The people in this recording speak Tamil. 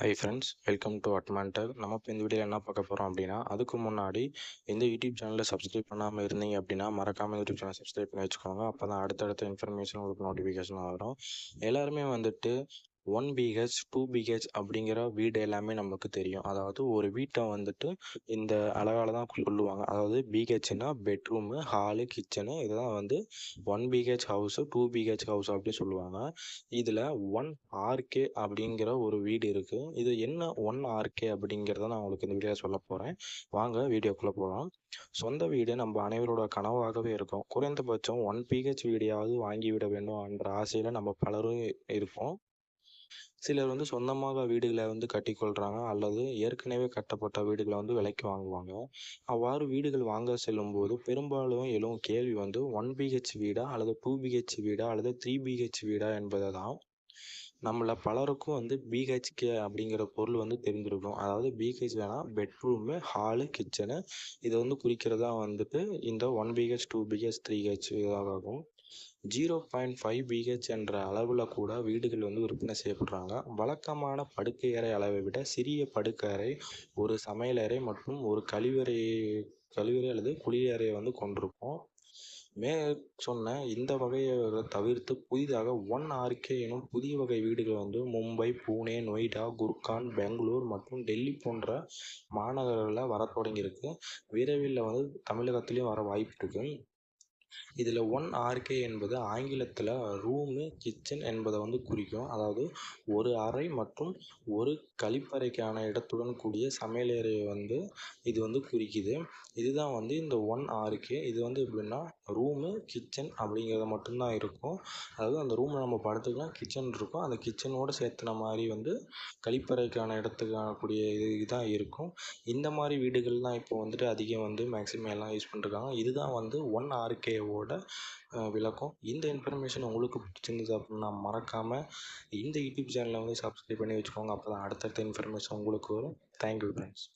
ஹை ஃப்ரெண்ட்ஸ் வெல்கம் டு அட்மான்டர் நம்ம இப்போ இந்த வீடியோ என்ன பார்க்க போகிறோம் அப்படின்னா அதுக்கு முன்னாடி இந்த யூடியூப் சேனலை சப்ஸ்கிரைப் பண்ணாமல் இருந்தீங்க அப்படின்னா மறக்காமல் யூடியூப் சேனல் சப்ஸ்கிரைப் பண்ணி வச்சுக்கோங்க. அப்போ தான் அடுத்தடுத்த இன்ஃபர்மேஷன் உங்களுக்கு நோட்டிஃபிகேஷன் வரும். எல்லாருமே வந்துட்டு ஒன் பிஹெச் டூ பிஹெச் அப்படிங்கிற வீடு எல்லாமே நமக்கு தெரியும். அதாவது ஒரு வீட்டை வந்துட்டு இந்த அழகால தான் சொல்லுவாங்க அதாவது பிஹெச்னா பெட்ரூமு ஹாலு கிச்சனு இதுதான் வந்து one B H house two B H house அப்படின்னு சொல்லுவாங்க. இதில் ஒன் ஆர்கே அப்படிங்கிற ஒரு வீடு இருக்குது இது என்ன ஒன் ஆர்கே அப்படிங்கிறத நான் உங்களுக்கு இந்த வீடியோ சொல்ல போகிறேன் வாங்க வீடியோக்குள்ளே போகலாம் சொந்த வீடு நம்ம அனைவரோட கனவாகவே இருக்கும். குறைந்தபட்சம் ஒன் பிஹெச் வீடியாவது வாங்கி விட வேண்டும் என்ற ஆசையில் நம்ம பலரும் இருப்போம். சிலர் வந்து சொந்தமாக வீடுகளை வந்து கட்டிக்கொள்கிறாங்க அல்லது ஏற்கனவே கட்டப்பட்ட வீடுகளை வந்து விலைக்கு வாங்குவாங்க. அவ்வாறு வீடுகள் வாங்க செல்லும்போது பெரும்பாலும் எழும் கேள்வி வந்து ஒன் பிஹெச் வீடா அல்லது டூ பிஹெச் வீடா அல்லது த்ரீ பிஹெச் வீடா என்பதை தான். நம்மள பலருக்கும் வந்து பிஹெச்கே அப்படிங்கிற பொருள் வந்து தெரிஞ்சிருக்கும் அதாவது பிஹெச் வேணால் பெட்ரூமு ஹாலு கிச்சனு இதை வந்து குறிக்கிறதா வந்துட்டு இந்த one pH two pH three H இதாகும். ஜீரோ பாயிண்ட் ஃபைவ் பிஹெச் என்ற அளவில் கூட வீடுகள் வந்து விற்பனை செய்யப்படுறாங்க. வழக்கமான படுக்கை அறை அளவை விட சிறிய படுக்கை ஒரு சமையலறை மற்றும் ஒரு கழிவறை கழிவறை அல்லது குளியறையை வந்து கொண்டிருக்கும். மே சொன்ன இந்த வகையை தவிர்த்து புதிதாக ஒன் ஆர்கே எனும் புதிய வகை வீடுகள் வந்து மும்பை பூனே நொய்டா குர்கான் பெங்களூர் மற்றும் டெல்லி போன்ற மாநகரங்களில் வர தொடங்கியிருக்கு. விரைவில் வந்து தமிழகத்துலேயும் வர வாய்ப்பு இருக்குது இதில் ஒன் ஆர்கே என்பது ஆங்கிலத்தில் ரூமு கிச்சன் என்பதை வந்து குறிக்கும். அதாவது ஒரு அறை மற்றும் ஒரு கழிப்பறைக்கான இடத்துடன் கூடிய சமையலறையை வந்து இது வந்து குறிக்குது. இதுதான் வந்து இந்த ஒன் ஆர்கே இது வந்து எப்படின்னா ரூமு கிச்சன் அப்படிங்கிறது மட்டும்தான் இருக்கும். அதாவது அந்த ரூமில் நம்ம படுத்துக்கலாம். கிச்சன் இருக்கும். அந்த கிச்சனோடு சேர்த்துன மாதிரி வந்து கழிப்பறைக்கான இடத்துக்கான கூடிய இது இதான் இருக்கும். இந்த மாதிரி வீடுகள்லாம் இப்போ வந்துட்டு அதிகம் வந்து மேக்ஸிமம் எல்லாம் யூஸ் பண்ணிருக்காங்க இதுதான் வந்து ஒன் ஆர்கே வீடியோவோட விளக்கம். இந்த இன்ஃபர்மேஷன் உங்களுக்கு பிடிச்சிருந்தது அப்படின்னா மறக்காமல் இந்த யூடியூப் சேனலை வந்து சப்ஸ்கிரைப் பண்ணி வச்சுக்கோங்க. அப்போ தான் அடுத்தடுத்த இன்ஃபர்மேஷன் உங்களுக்கு வரும். Thank you friends